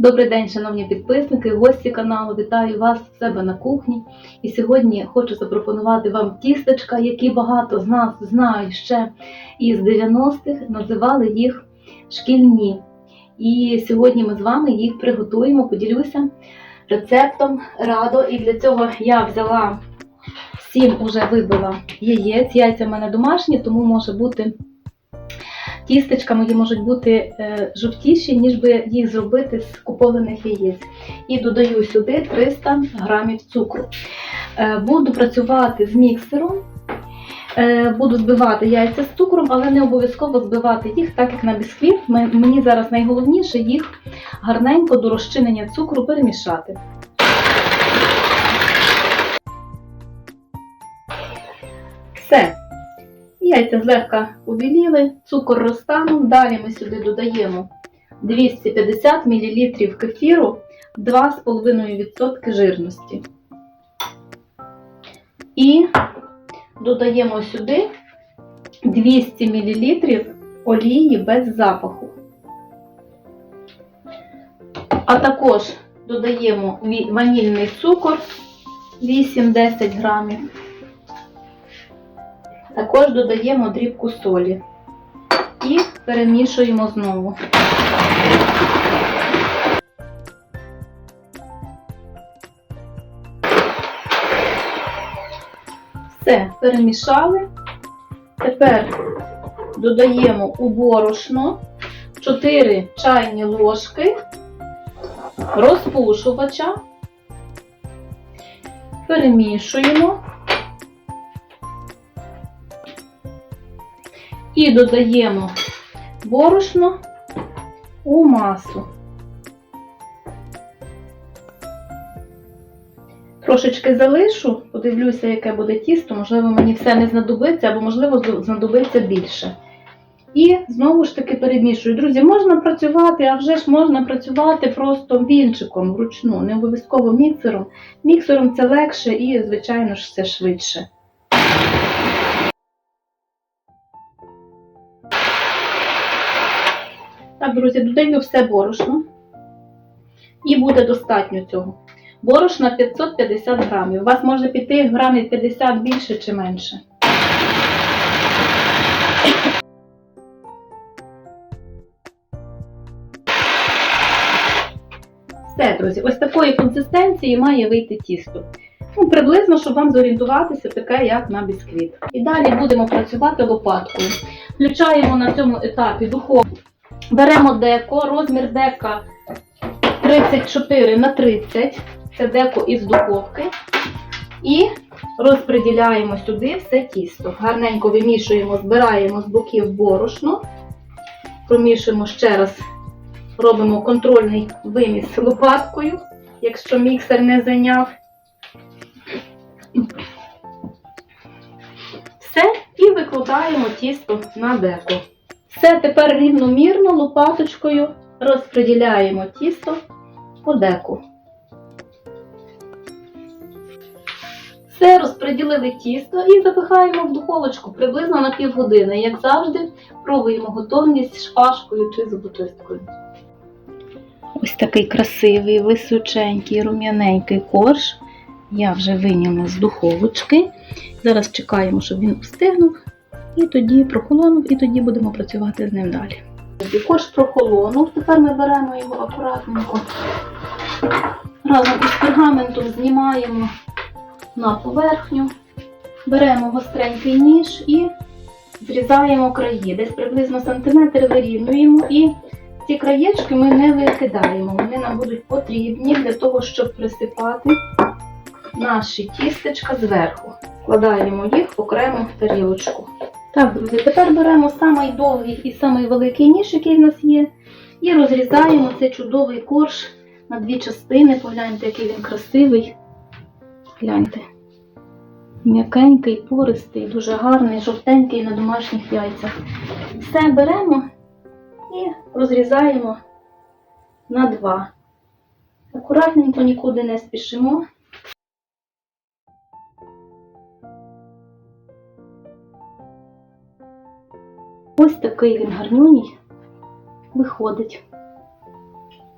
Добрий день, шановні підписники, гості каналу. Вітаю вас в себе на кухні. І сьогодні хочу запропонувати вам тістечка, які багато з нас знають ще із 90-х, називали їх шкільні. І сьогодні ми з вами їх приготуємо, поділюся рецептом радо. І для цього я взяла сім уже вибила яєць. Яйця в мене домашні, тому може бути тістечка мої можуть бути е, жовтіші, ніж би їх зробити з купованих яєць. І додаю сюди 300 грамів цукру. Е, Буду працювати з міксером. Е, Буду збивати яйця з цукром, але не обов'язково збивати їх, так як на бісквіт. Мені зараз найголовніше їх гарненько до розчинення цукру перемішати. Все. Яйця злегка побіліли, цукор розтанув. Далі ми сюди додаємо 250 мл кефіру 2,5% жирності. І додаємо сюди 200 мл олії без запаху. А також додаємо ванільний цукор 8-10 грамів. Також додаємо дрібку солі і перемішуємо знову. Все, перемішали. Тепер додаємо у борошно 4 чайні ложки розпушувача, перемішуємо. І додаємо борошно у масу. Трошечки залишу, подивлюся, яке буде тісто, можливо, мені все не знадобиться, або, можливо, знадобиться більше. І знову ж таки перемішую. Друзі, можна працювати, а вже ж можна працювати просто вінчиком вручну, не обов'язково міксером. Міксером це легше і, звичайно ж, це швидше. Так, друзі, додаю все борошно. І буде достатньо цього. Борошна 550 грамів. У вас може піти грамів 50 більше чи менше. Все, друзі, ось такої консистенції має вийти тісто. Ну, приблизно, щоб вам зорієнтуватися, таке, як на бісквіт. І далі будемо працювати лопаткою. Включаємо на цьому етапі духовку. Беремо деко, розмір дека 34 на 30, це деко із духовки. І розподіляємо сюди все тісто. Гарненько вимішуємо, збираємо з боків борошно, промішуємо ще раз, робимо контрольний виміс лопаткою, якщо міксер не зайняв. Все, і викладаємо тісто на деко. Все тепер рівномірно лопаточкою розподіляємо тісто по деку. Все розподілили тісто і запихаємо в духовочку приблизно на півгодини. Як завжди, пробуємо готовність шпажкою чи зубочисткою. Ось такий красивий, височенький, рум'яненький корж. Я вже виняла з духовочки. Зараз чекаємо, щоб він встигнув. І тоді прохолонув, і тоді будемо працювати з ним далі. Корж прохолонув, тепер ми беремо його акуратненько. Разом із пергаментом знімаємо на поверхню, беремо гостренький ніж і зрізаємо краї. Десь приблизно сантиметр вирівнюємо і ці краєчки ми не викидаємо. Вони нам будуть потрібні для того, щоб присипати наші тістечка зверху. Складаємо їх окремо в тарілочку. Так, друзі, тепер беремо самий довгий і самий великий ніж, який в нас є, і розрізаємо цей чудовий корж на дві частини. Погляньте, який він красивий. Гляньте. М'якенький, пористий, дуже гарний, жовтенький на домашніх яйцях. Все беремо і розрізаємо на два. Акуратненько нікуди не спішимо. Ось такий він гарнюній виходить.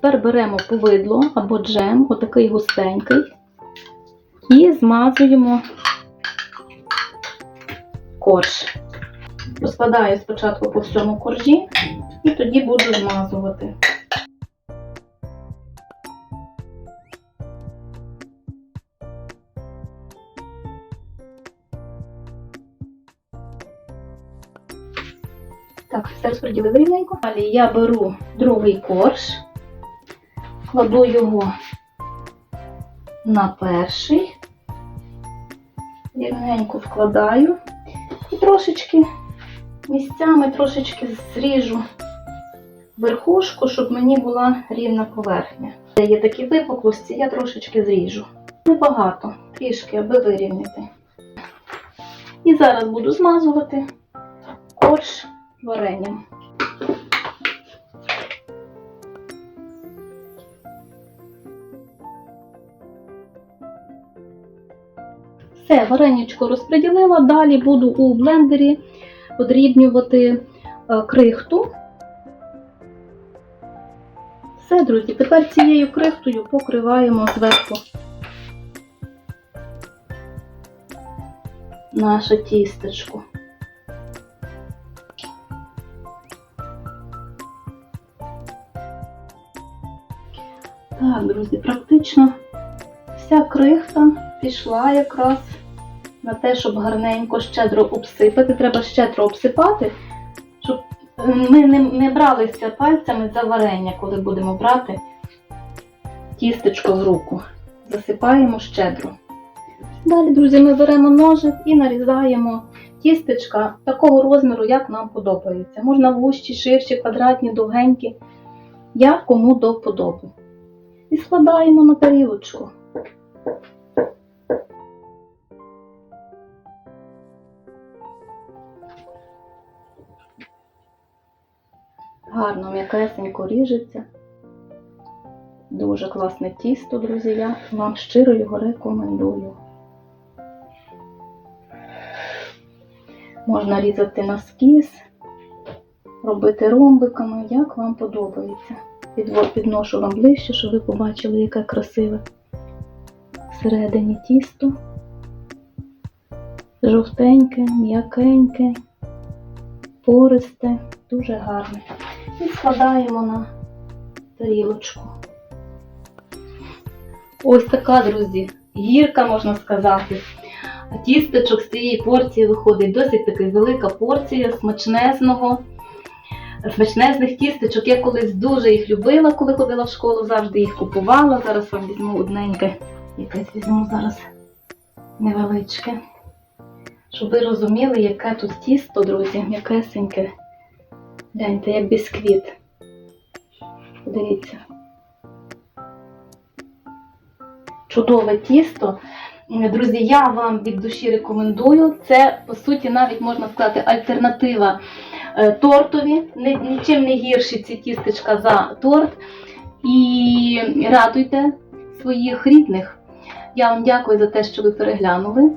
Тепер беремо повидло або джем, отакий густенький, і змазуємо корж. Розкладаю спочатку по всьому коржі і тоді буду змазувати. Все розподілили рівненько. Далі я беру другий корж, кладу його на перший, рівненько вкладаю і трошечки місцями трошечки зріжу верхушку, щоб мені була рівна поверхня. Де є такі випуклості, я трошечки зріжу. Небагато, трішки, аби вирівняти. І зараз буду змазувати корж варенням. Все, вареничко розподілила. Далі буду у блендері подрібнювати е, крихту. Все, друзі, тепер цією крихтою покриваємо зверху наше тістечко. Так, друзі, практично вся крихта пішла якраз на те, щоб гарненько щедро обсипати. Треба щедро обсипати, щоб ми не, не бралися пальцями за варення, коли будемо брати тістечко в руку. Засипаємо щедро. Далі, друзі, ми беремо ножик і нарізаємо тістечка такого розміру, як нам подобається. Можна вущі, ширші, квадратні, довгенькі, як кому до вподоби. І складаємо на тарілочку. Гарно м'якесенько ріжеться. Дуже класне тісто, друзі. Я вам щиро його рекомендую. Можна різати на скіз, робити ромбиками, як вам подобається. Підношу вам ближче, щоб ви побачили, яке красиве всередині тісто. Жовтеньке, м'якеньке, пористе, дуже гарне. І складаємо на тарілочку. Ось така, друзі, гірка, можна сказати. Тістечок з цієї порції виходить досить таки велика порція смачнезного. Смачнезних тістечок. Я колись дуже їх любила, коли ходила в школу, завжди їх купувала. Зараз вам візьму одненьке, якесь візьму зараз невеличке. Щоб ви розуміли, яке тут тісто, друзі, м'якесеньке. Гляньте, як бісквіт. Подивіться. Чудове тісто. Друзі, я вам від душі рекомендую. Це, по суті, навіть можна сказати, альтернатива тортові. Нічим не гірші ці тістечка за торт. І радуйте своїх рідних. Я вам дякую за те, що ви переглянули,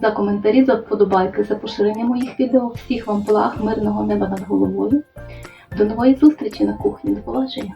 за коментарі, за вподобайки, за поширення моїх відео. Всіх вам благ, мирного неба над головою. До нової зустрічі на кухні. До побачення!